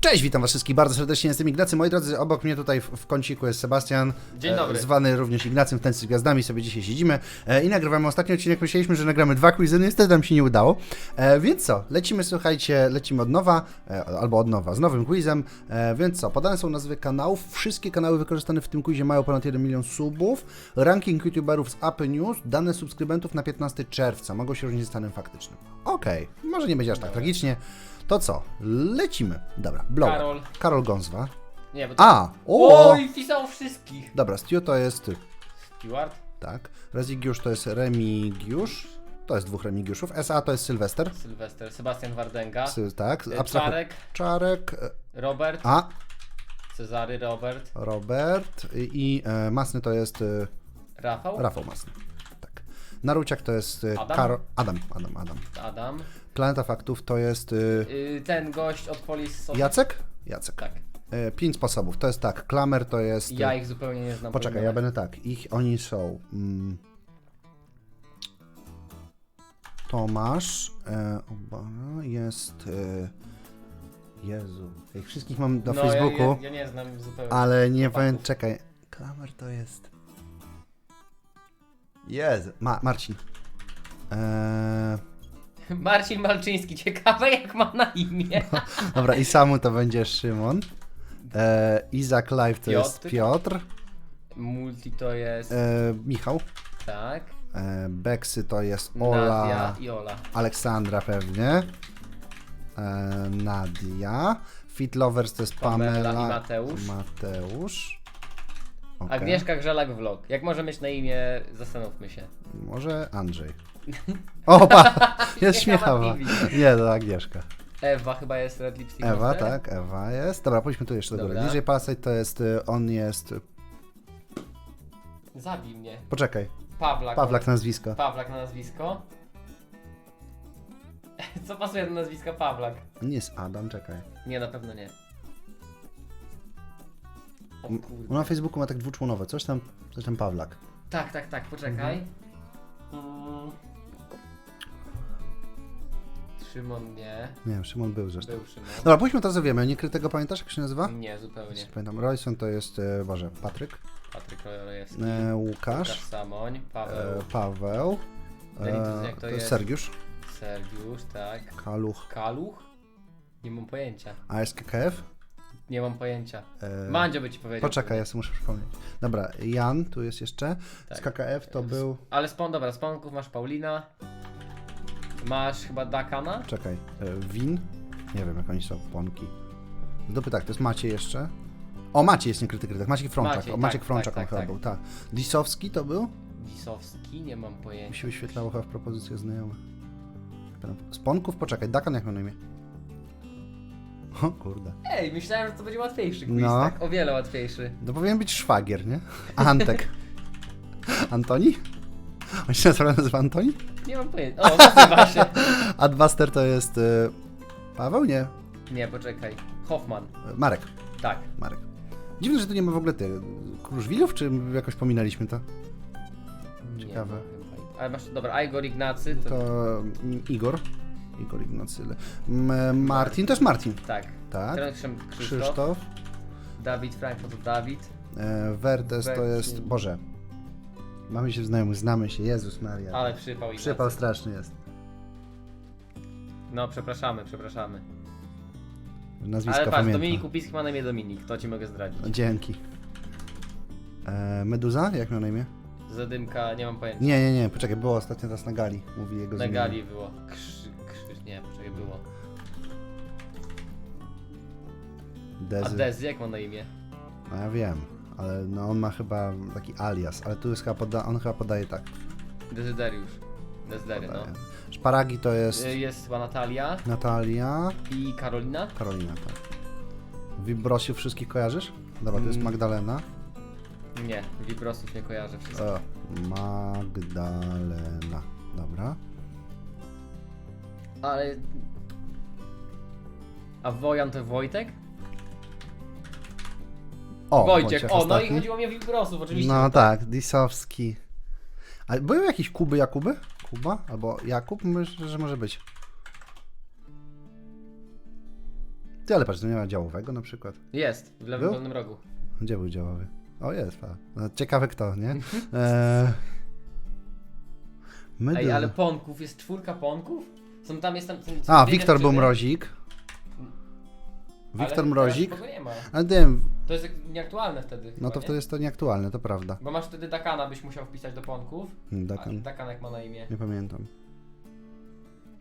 Cześć, witam was wszystkich bardzo serdecznie, jestem Ignacy. Moi drodzy, obok mnie tutaj w, w kąciku jest Sebastian. Dzień dobry. E, zwany również Ignacym w Tańcu z Gwiazdami, sobie dzisiaj siedzimy e, i nagrywamy ostatni odcinek. Myśleliśmy, że nagramy dwa quizy, no niestety nam się nie udało. E, więc co, lecimy, słuchajcie, lecimy od nowa, e, albo od nowa, z nowym quizem. E, więc co, podane są nazwy kanałów. Wszystkie kanały wykorzystane w tym quizie mają ponad 1 milion subów. Ranking youtuberów z Apple News, dane subskrybentów na 15 czerwca. Mogą się różnić z stanem faktycznym. Okej, może nie będzie aż tak tragicznie. To co, lecimy. Dobra, blower. Karol. Karol Gązwa. Nie, bo to... A! O! Oj, pisał wszystkich. Dobra, Stu to jest. Stewart, Tak. Rezigiusz to jest Remigiusz. To jest dwóch Remigiuszów. SA to jest Sylwester. Sylwester, Sebastian Wardenga, Sy, tak. e, abstrahu- Czarek, Czarek. e, Robert, A. Cezary, Robert, Robert. I, i e, Masny to jest e, Rafał, Rafał Masny. Tak. Naruciak to jest e, Adam? Karo- Adam. Adam, Adam. Adam, Planeta Faktów to jest e, y, ten gość od Police Jacek? Jacek. Tak, E, pięć sposobów. To jest tak. Klamer to jest. ja ich zupełnie nie znam. po Poczekaj, ja będę tak. Ich, oni są. Mm, Tomasz. E, Obara, jest. E, Jezu. Ich wszystkich mam na no, Facebooku, Ja, ja, ja nie znam zupełnie. ale nie chłopaków. powiem. Czekaj. Klamer to jest. Jezu. Ma, Marcin. E, Marcin Malczyński, ciekawe jak ma na imię. dobra, i samu to będzie Szymon. E, Izak Live to jest Piotr. Piotr. Multi to jest, E, Michał. tak, E, Beksy to jest Ola. Nadia i Ola. Aleksandra pewnie. E, Nadia. Fit Lovers to jest Pamela. Pamela i Mateusz. Mateusz. Okej. Agnieszka Grzelak Vlog. Jak może mieć na imię, zastanówmy się. Może Andrzej. O, pa, jest Śmiechawa. Nie, to Agnieszka. Ewa chyba jest Red Lipstick Ewa, Monster? tak, Ewa jest. Dobra, pójdźmy tu jeszcze do góry. Dobra. DJ to jest, y, on jest, Zabij mnie. poczekaj, Pawlak. Pawlak nazwisko. Pawlak na nazwisko. Co pasuje do nazwiska Pawlak? Nie jest Adam, czekaj. Nie, na pewno nie. O On kurde. na Facebooku ma tak dwuczłonowe, coś tam, coś tam Pawlak. Tak, tak, tak, poczekaj. Mhm. Mm. Szymon nie. Nie wiem, Szymon był zresztą. Był Szymon. Dobra, pójdźmy to, co wiemy. Niekrytego pamiętasz, jak się nazywa? Nie, zupełnie. Pamiętam, Royson to jest, e, Boże, Patryk, Patryk Rolejewski. e, Łukasz Łukasz, Samoń. Paweł. e, Paweł, e, jak to jest? Sergiusz, Sergiusz, tak. Kaluch, Kaluch? Nie mam pojęcia. ASKKF. Nie mam pojęcia. E, Mandzio by ci powiedział. Poczekaj, ja sobie muszę przypomnieć. Dobra, Jan, tu jest jeszcze. Tak. Z KKF to był. Ale spawn, dobra, spawnków masz Paulina. Masz chyba Dakana. Czekaj, e, Win. Nie wiem, jak oni są, płonki. Dopy tak, to jest Maciej jeszcze. O, Maciej jest niekryty krytyk. Maciek Frączak. Maciej, o, Maciek tak, Frączak tak, on chyba tak, był, tak. Disowski to był? Disowski, nie mam Mi pojęcia. się wyświetlało chyba w propozycjach znajomych. Z Ponków? Poczekaj, Dakan jak miał na imię? O kurde. Ej, myślałem, że to będzie łatwiejszy quiz, No. tak? O wiele łatwiejszy. To powinien być szwagier, nie? Antek. Antoni? On się nazywa Antoni? Nie mam pojęcia. O, nazywa się. Adbuster to jest... Y... Paweł? Nie. Nie, poczekaj. Hoffman. Marek. Tak. Marek. Dziwne, że tu nie ma w ogóle ty. Kruszwilów, czy jakoś pominęliśmy to? Nie Ciekawe. chyba. Ale masz, dobra, Igor Ignacy to... To mm, Igor. Igor Ignacyle. M- Martin to jest Martin. Tak. Tak. Teraz Krzysztof. Krzysztof. Krzysztof. Dawid Franko to Dawid. E, Wertes to jest. Boże. Mamy się znajomych, znamy się. Jezus Maria. Ale przypał Ignacy. Przypał straszny jest. No, przepraszamy, przepraszamy. Nazwiska Ale patrz, pamiętam. Dominik Kupiski ma na imię Dominik, to ci mogę zdradzić. Dzięki. E, Meduza? Jak miał na imię? Zadymka, nie mam pojęcia. Nie, nie, nie. Poczekaj, było ostatnio teraz na gali. Mówi jego Na zmianę. gali było. Krzy, krzy, nie, poczekaj, było. A Dezy. Dezy, jak ma na imię? No ja wiem, ale no on ma chyba taki alias, ale tu jest chyba poda- on chyba podaje tak. Dezyderiusz. Dezdery, no. Podaje. Szparagi to jest Y, Jest chyba Natalia Natalia, i Karolina. Karolina, tak. Wibrosiów wszystkich kojarzysz? Dobra, to jest Mm. Magdalena. Nie, Vibrosów nie kojarzę wszystkich. Magdalena. Dobra. Ale... A Wojan to Wojtek? O, Wojciech, o, no i ostatni. chodziło mi o Vibrosów, oczywiście. No tak, Disowski. A były jakieś Kuby Jakuby? Kuba? Albo Jakub? Myślę, że może być. Ty, ale patrz, to nie ma działowego na przykład. Jest, w lewym Był? dolnym rogu. Gdzie był działowy? O, jest, pa. No, Ciekawe kto, nie? Eee... My Ej, ale ponków, jest czwórka ponków? Są tam, jest tam... Są, są A, dwie Wiktor był dziewczyny, mrozik. Wiktor mrozik. kogo nie ma. Ale wiem, To jest jak nieaktualne wtedy no chyba, to nie? wtedy jest to nieaktualne, to prawda. Bo masz wtedy Dakana, byś musiał wpisać do ponków. Hmm, A Dakan, Dakanek ma na imię. nie pamiętam.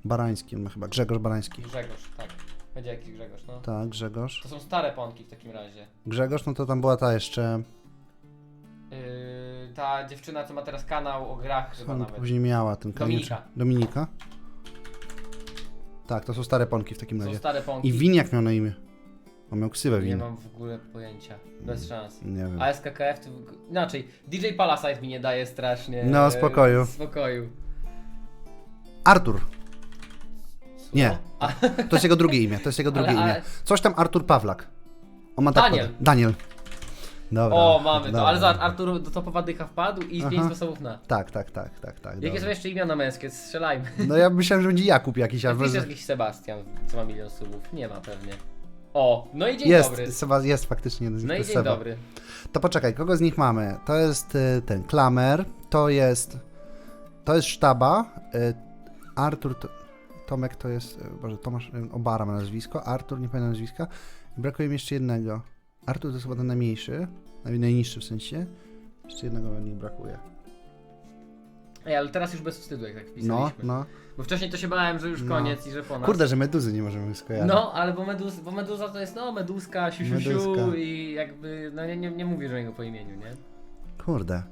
Barański, on ma chyba Grzegorz Barański. Grzegorz, tak. Będzie jakiś Grzegorz, no. Tak, Grzegorz. To są stare ponki w takim razie. Grzegorz, no to tam była ta jeszcze. Yy, ta dziewczyna, co ma teraz kanał o grach chyba On nawet. później miała ten Dominika. Dominika. Tak, to są stare ponki w takim Są razie. stare ponki. I Winiak miał na imię. On miał ksywę Nie Win. mam w ogóle pojęcia. Bez szans. Nie wiem. A SKKF to... Inaczej, DJ Palasite mi nie daje strasznie... No, e, spokoju. Spokoju. Artur. Nie. A, To jest jego drugie imię. To jest jego drugie Ale- imię. ale- Coś tam Artur Pawlak. On ma tak Daniel. poda- Daniel. Dobra. o, mamy dobra. to. Ale za Artur do topowa dycha wpadł i Aha. pięć sposobów na. Tak, tak, tak, tak, tak. Jakie dobra. są jeszcze imiona męskie? Strzelajmy. No ja myślałem, że będzie Jakub jakiś, albo... Jest jakiś Sebastian, co ma milion subów. Nie ma pewnie. O, no i dzień Jest, dobry. Seba, jest faktycznie jeden z nich, No to i jest dzień Seba. dobry. To poczekaj, kogo z nich mamy? To jest y, ten Klamer, to jest to jest Sztaba, y, Artur, to, Tomek to jest, y, Boże, Tomasz y, Obara ma nazwisko, Artur, nie pamiętam nazwiska, I brakuje mi jeszcze jednego. Artur to jest chyba ten najmniejszy, naj- najniższy w sensie, jeszcze jednego nich brakuje. Ej, ale teraz już bez wstydu, jak tak No, wpisaliśmy. no. Bo wcześniej to się bałem, że już No. koniec i że po nas. Kurde, że Meduzy nie możemy skojarzyć. No, ale bo, meduz, bo meduza to jest no meduska, siu, siu, siu Meduska. i jakby, no nie, nie, nie mówię, że jego po imieniu, nie? Kurde.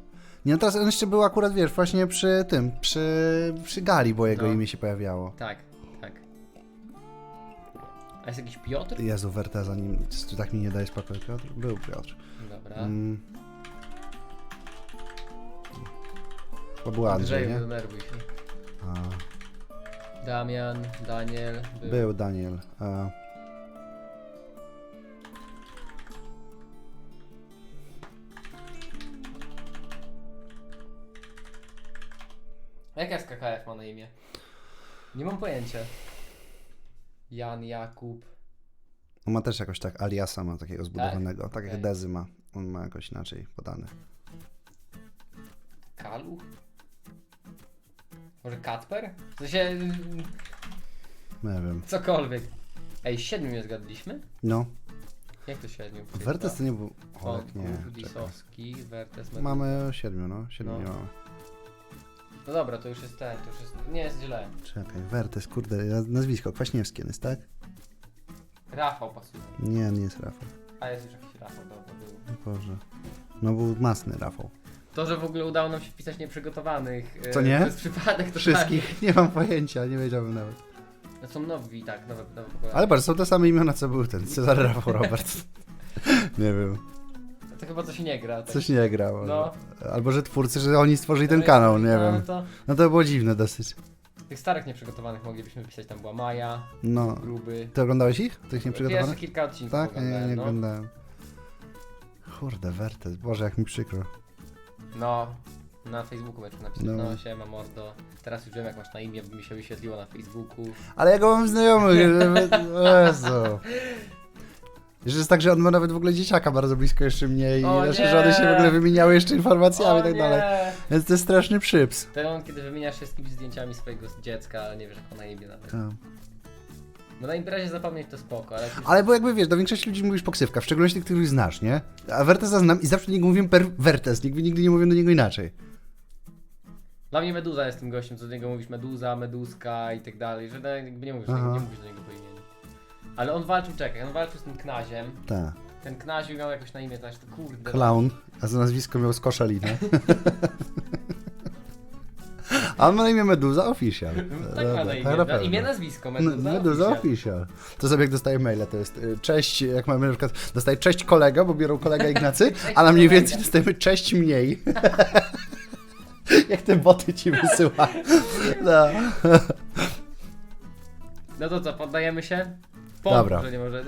Nie, no teraz on jeszcze był akurat, wiesz, właśnie przy tym, przy, przy Gali, bo jego No. imię się pojawiało. Tak, tak. A jest jakiś Piotr? Jezu, Werteza, nim, tak mi nie daje spokoju, Piotr? Był Piotr. Dobra. Mm. To był Andrzej, Andrzeju, nie? denerwuj się. A, Damian, Daniel, był. był Daniel. A, A Jak SKKF ma na imię? Nie mam pojęcia. Jan, Jakub. on ma też jakoś tak aliasa ma takiego zbudowanego, tak, jak Okej. Dezy ma. On ma jakoś inaczej podane. Kaluch? Może Katper? W sensie, Nie wiem. cokolwiek. Ej, siedmiu nie zgadliśmy? No, Jak to siedmiu? Wertes to nie był... Nie. Wątków, czekaj. Disowski, Wertes. Mamy siedmiu, no. Siedmiu No. nie mamy. No dobra, to już jest ten, to już jest... Nie jest źle. Czekaj, Wertes, kurde, ja- nazwisko, Kwaśniewski jest, tak? Rafał pasuje. Nie, nie jest Rafał. A jest już jakiś Rafał, dobra, był. Boże. No był masny Rafał. To, że w ogóle udało nam się wpisać nieprzygotowanych. e, Co nie? Przypadek to Wszystkich, nie mam pojęcia, nie wiedziałbym nawet. To są nowi, tak, nowe, nowe pokolenie. Ale patrz, są te same imiona, co był ten Cezary Rafał Robert. nie wiem, To chyba coś nie gra. Tak. coś nie grał. No. Albo, że twórcy, że oni stworzyli ten kanał, nie no, wiem. To No to było dziwne dosyć. tych starych nieprzygotowanych moglibyśmy wpisać, tam była Maja, No. Gruby. Ty oglądałeś ich? Tych nieprzygotowanych? kilka odcinków Tak? Nie, nie no. oglądałem. Kurde, Wertes, Boże, jak mi przykro. No, na Facebooku będziemy napisać, No. no. siema mordo, teraz już wiem jak masz na imię, bo mi się wyświetliło na Facebooku. Ale ja go mam znajomych, żeby... Jezu. Że jest tak, że on ma nawet w ogóle dzieciaka bardzo blisko jeszcze mnie i O nasze nie! żony się w ogóle wymieniały jeszcze informacjami i tak dalej. Więc to jest straszny przyps. Ten moment, kiedy wymieniasz się z kimś zdjęciami swojego dziecka, ale nie wiesz jak ma na imię nawet. Tak. Bo na imprezie zapomnieć to spoko, ale... Ale bo jakby wiesz, do większości ludzi mówisz poksywka, w szczególności tych, których znasz, nie? A Wertesa znam i zawsze do niego mówię per Wertes, nigdy, nigdy nie mówię do niego inaczej. Dla mnie Meduza jest tym gościem, co do niego mówisz Meduza, Meduska i tak dalej, że no, jakby nie mówisz, do niego, Aha. nie mówisz do niego po imieniu. Ale on walczył, czekaj, on walczył z tym Knaziem. Tak. Ten Knaziu miał jakoś na imię, znaczy to kurde. Clown, a za nazwisko miał Skoszalinę. A ma na imię Meduza Official. Tak ma na imię, tak na imię nazwisko, Meduza, Meduza. Official. To sobie jak dostaję maila, to jest y, cześć, jak mamy na przykład, dostaję cześć kolega, bo biorą kolega Ignacy, a na mniej więcej dostajemy cześć mniej. jak te boty ci wysyła. No. No to co, poddajemy się? Dobra. Że nie może.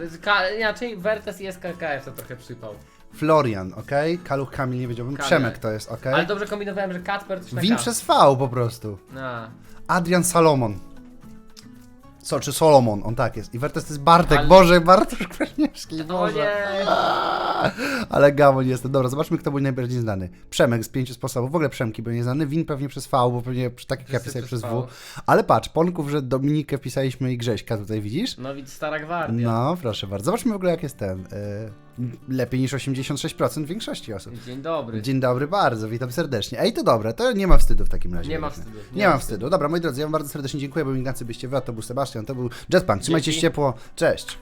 Inaczej Wertes i SKKF to trochę przypał. Florian, okej? Kaluch Kamil, nie wiedziałbym. Kamil. Przemek to jest, okej? Ale dobrze kombinowałem, że Kacper coś na Win K. przez V po prostu. A, Adrian Salomon. So, czy Solomon, on tak jest. I Wertes to jest Bartek, Ale- Boże, Bartosz Kwaśniewski, No Boże. nie! Ale Gamoń jestem. Dobra, zobaczmy, kto był najbardziej znany. Przemek z pięciu sposobów. W ogóle Przemki był nieznany. Win pewnie przez V, bo pewnie przy takich ja pisałem przez W. Ale patrz, Ponków, że Dominikę wpisaliśmy i Grześka tutaj, widzisz? No widz, stara gwardia. No, proszę bardzo. Zobaczmy w ogóle, jak jest ten. y, lepiej niż 86% większości osób. Dzień dobry. Dzień dobry bardzo, witam serdecznie. Ej, to dobre, to nie ma wstydu w takim razie. Nie ma wstydu. Nie, ma wstydu. Dobra, moi drodzy, ja wam bardzo serdecznie dziękuję, bo Ignacy byście wy, a to był Sebastian, to był Jetpunk. Trzymajcie się ciepło, cześć.